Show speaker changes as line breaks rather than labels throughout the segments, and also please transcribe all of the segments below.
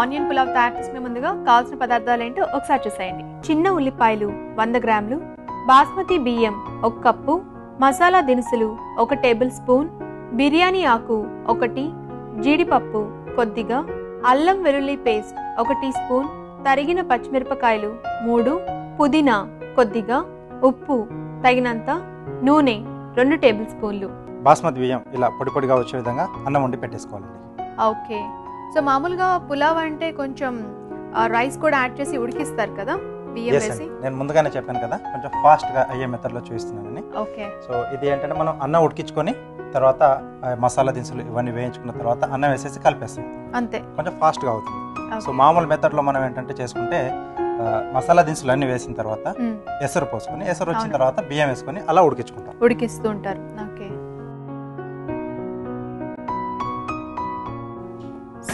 Onion pulao తయారు చేసుకునే ముందుగా కావాల్సిన పదార్థాలు ఏంటో ఒకసారి చూసేయండి. చిన్న ఉల్లిపాయలు వంద గ్రాములు బాస్మతి బియ్యం ఒక కప్పు మసాలా దినుసులు ఒక టేబుల్ స్పూన్ బిర్యానీ ఆకు ఒకటి జీడిపప్పు కొద్దిగా అల్లం వెల్లుల్లి పేస్ట్ ఒక టీ స్పూన్ తరిగిన పచ్చిమిరపకాయలు మూడు పుదీనా కొద్దిగా ఉప్పు తగినంత నూనె రెండు టేబుల్ స్పూన్లు.
బాస్మతి బియ్యం ఇలా పొడి పొడిగా వచ్చే విధంగా అన్నం వండి పెట్టేసుకోవాలండి.
ఓకే. సో మామూలుగా పులావ్ అంటే కొంచెం రైస్ కూడా యాడ్ చేసి ఉడికిస్తారు కదా బియ్యం వేసి.
నేను ముందుగానే చెప్పాను కదా కొంచెం ఫాస్ట్గా అయ్యే మెథడ్లో చూపిస్తున్నానని
ఓకే
సో ఇది ఏంటంటే మనం అన్నం ఉడికించుకొని తర్వాత మసాలా దినుసులు ఇవన్నీ వేయించుకున్న తర్వాత అన్నం వేసేసి కలిపేస్తాం
అంతే
కొంచెం ఫాస్ట్గా అవుతుంది సో. మామూలు మెథడ్లో మనం ఏంటంటే చేసుకుంటే మసాలా దినుసులు అన్నీ వేసిన తర్వాత
మ్మ్.
ఎసరు పోసుకొని ఎసరు వచ్చిన. తర్వాత బియ్యం వేసుకొని అలా ఉడికించుకుంటాం
ఉడికిస్తూ ఉంటారు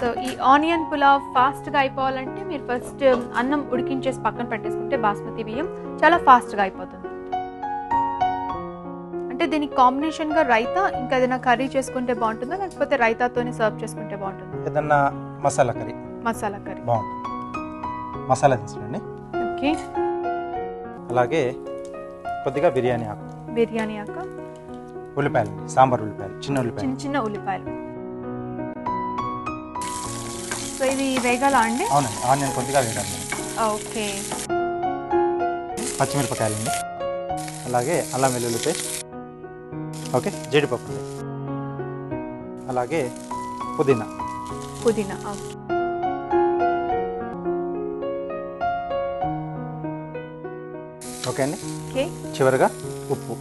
సో ఈ ఆనియన్ పులావ్ ఫాస్ట్గా అయిపోవాలంటే మీరు ఫస్ట్ అన్నం ఉడికించేసి పక్కన పెట్టేసుకుంటే బాస్మతి బియ్యం చాలా ఫాస్ట్గా అయిపోతుంది. అంటే దీనికి కాంబినేషన్గా రైతా ఇంకా ఏదైనా కర్రీ చేసుకుంటే బాగుంటుందా? లేకపోతే రైతాతోనే సర్వ్ చేసుకుంటే బాగుంటుందా?
ఏదన్నా మసాలా కర్రీ.
మసాలా కర్రీ.
బాగుంటుంది. మసాలా అండి
ఓకే.
అలాగే కొద్దిగా బిర్యానీ ఆకు.
బిర్యానీ ఆక.
ఉల్లిపాయలు సాంబార్ ఉల్లిపాయలు చిన్న ఉల్లిపాయలు.
చిన్న చిన్న ఉల్లిపాయలు. సో ఇది వేగాల అండి?
అవునండి. ఆనియన్ కొద్దిగా వేయాలి
ఓకే.
పచ్చిమిరపకాయలు అండి అలాగే అల్లం వెల్లుల్లి పేస్ట్. ఓకే జీడిపప్పు. అలాగే పుదీనా.
పుదీనా ఓకే.
ఓకే అండి. చివరిగా ఉప్పు.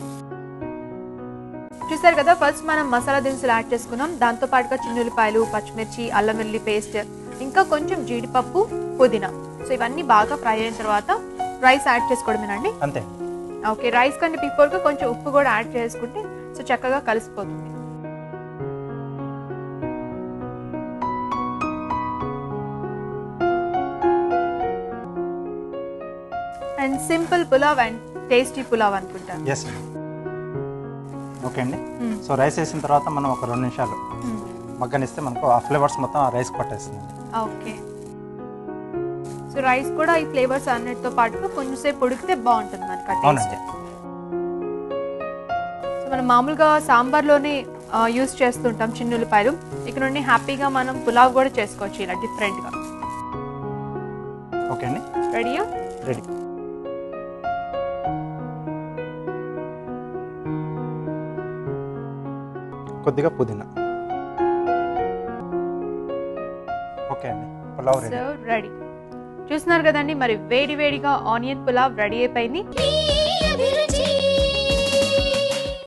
చూసారు కదా ఫస్ట్ మనం మసాలా దినుసులు యాడ్ చేసుకున్నాం. దాంతో పాటుగా చిన్న ఉల్లిపాయలు పచ్చిమిర్చి అల్లం వెల్లుల్లి పేస్ట్ ఇంకా కొంచెం జీడిపప్పు పుదీనా. సో ఇవన్నీ బాగా ఫ్రై అయిన తర్వాత రైస్ యాడ్ చేసుకోవడమేనండి?
అంతే.
ఓకే రైస్ కంటే బిఫోర్గా కొంచెం ఉప్పు కూడా యాడ్ చేసుకుంటే సో చక్కగా కలిసిపోతుంది. And simple pulao and tasty pulao అనుకుంటా.
ఎస్ ఓకే అండి. సో రైస్ వేసిన తర్వాత మనం ఒక రెండు నిమిషాలు. మగ్గనిస్తే మనకు ఆ ఫ్లేవర్స్ మొత్తం ఆ రైస్ పట్టేస్తుంది.
ఓకే. సో రైస్ కూడా ఈ ఫ్లేవర్స్ అన్నిటితో పాటుగా కొంచెంసేపు ఉడికితే బాగుంటుంది మనకి ఆ టేస్ట్. సో మనం మామూలుగా సాంబార్లోనే యూస్ చేస్తుంటాం చిన్న ఉల్లిపాయలు ఇక్కడ నుండి హ్యాపీగా మనం పులావ్ కూడా చేసుకోవచ్చు ఇలా డిఫరెంట్గా.
ఓకే అండి.
రెడీయా?
రెడీ. కొద్దిగా పుదీనా. ఓకే అండి. పులావ్ రెడీ
సో రెడీ చూస్తున్నారు కదండి మరి వేడి వేడిగా ఆనియన్ పులావ్ రెడీ అయిపోయింది.